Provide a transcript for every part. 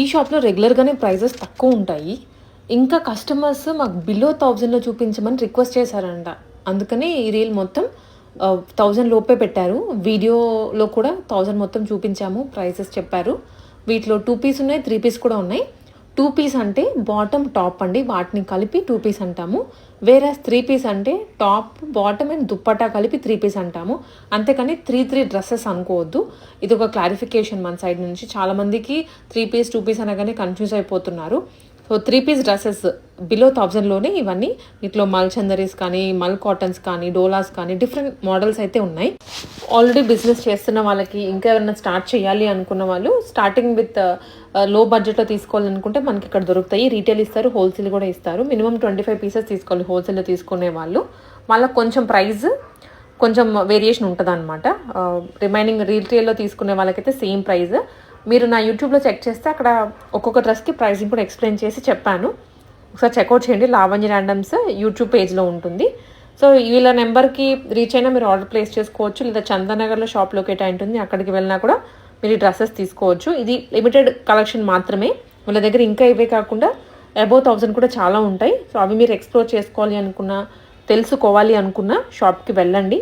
ఈ షాప్లో రెగ్యులర్గానే ప్రైజెస్ తక్కువ ఉంటాయి. ఇంకా కస్టమర్స్ మాకు బిలో థౌజండ్లో చూపించమని రిక్వెస్ట్ చేశారంట. అందుకని ఈ రీల్ మొత్తం థౌజండ్ లోపే పెట్టారు. వీడియోలో కూడా థౌజండ్ మొత్తం చూపించాము ప్రైసెస్ చెప్పారు. వీటిలో టూ పీస్ ఉన్నాయి త్రీ పీస్ కూడా ఉన్నాయి. టూ పీస్ అంటే బాటమ్ టాప్ అండి. వాటిని కలిపి టూ పీస్ అంటాము. వేరే త్రీ పీస్ అంటే టాప్ బాటమ్ అండ్ దుప్పటా కలిపి త్రీ పీస్ అంటాము. అంతేకాని త్రీ త్రీ డ్రెస్సెస్ అనుకోవద్దు. ఇది ఒక క్లారిఫికేషన్ మన సైడ్ నుంచి. చాలామందికి త్రీ పీస్ టూ పీస్ అనగానే కన్ఫ్యూజ్ అయిపోతున్నారు. So three piece dresses below థౌజండ్లోనే ఇవన్నీ వీటిలో మల్ చందరీస్ కానీ మల్ కాటన్స్ కానీ డోలాస్ కానీ డిఫరెంట్ మోడల్స్ అయితే ఉన్నాయి. ఆల్రెడీ బిజినెస్ చేస్తున్న వాళ్ళకి ఇంకా ఎవరైనా స్టార్ట్ చేయాలి అనుకున్న వాళ్ళు స్టార్టింగ్ విత్ uh, లో బడ్జెట్లో తీసుకోవాలనుకుంటే మనకి ఇక్కడ దొరుకుతాయి. రీటైల్ ఇస్తారు హోల్సేల్ కూడా ఇస్తారు. మినిమం ట్వంటీ ఫైవ్ పీసెస్ తీసుకోవాలి హోల్సేల్లో తీసుకునే వాళ్ళు. వాళ్ళకి కొంచెం ప్రైస్ కొంచెం వేరియేషన్ ఉంటుంది అనమాట రిమైనింగ్ రీటైల్లో తీసుకునే వాళ్ళకైతే సేమ్ ప్రైస్ మీరు నా యూట్యూబ్లో చెక్ చేస్తే అక్కడ ఒక్కొక్క డ్రెస్కి ప్రైసింగ్ కూడా ఎక్స్ప్లెయిన్ చేసి చెప్పాను. ఒకసారి చెక్అవుట్ చేయండి. లావణ్య ర్యాండమ్స్ యూట్యూబ్ పేజ్లో ఉంటుంది. సో వీళ్ళ నెంబర్కి రీచ్ అయినా మీరు ఆర్డర్ ప్లేస్ చేసుకోవచ్చు. లేదా చందనగర్లో షాప్ లొకేట్ అయి ఉంటుంది. అక్కడికి వెళ్ళినా కూడా మీరు ఈ డ్రెస్సెస్ తీసుకోవచ్చు. ఇది లిమిటెడ్ కలెక్షన్ మాత్రమే. వాళ్ళ దగ్గర ఇంకా ఇవే కాకుండా అబౌవ్ థౌజండ్ కూడా చాలా ఉంటాయి. సో అవి మీరు ఎక్స్ప్లోర్ చేసుకోవాలి అనుకున్నా తెలుసుకోవాలి అనుకున్న షాప్కి వెళ్ళండి.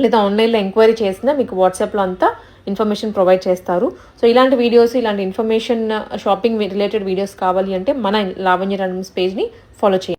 లేదా ఆన్లైన్లో ఎంక్వైరీ చేసినా మీకు వాట్సాప్లో అంతా ఇన్ఫర్మేషన్ ప్రొవైడ్ చేస్తారు. సో ఇలాంటి వీడియోస్ ఇలాంటి information uh, shopping related videos కావాలి అంటే మన లావణ్య రండమ్స్ పేజ్ని ఫాలో చేయండి.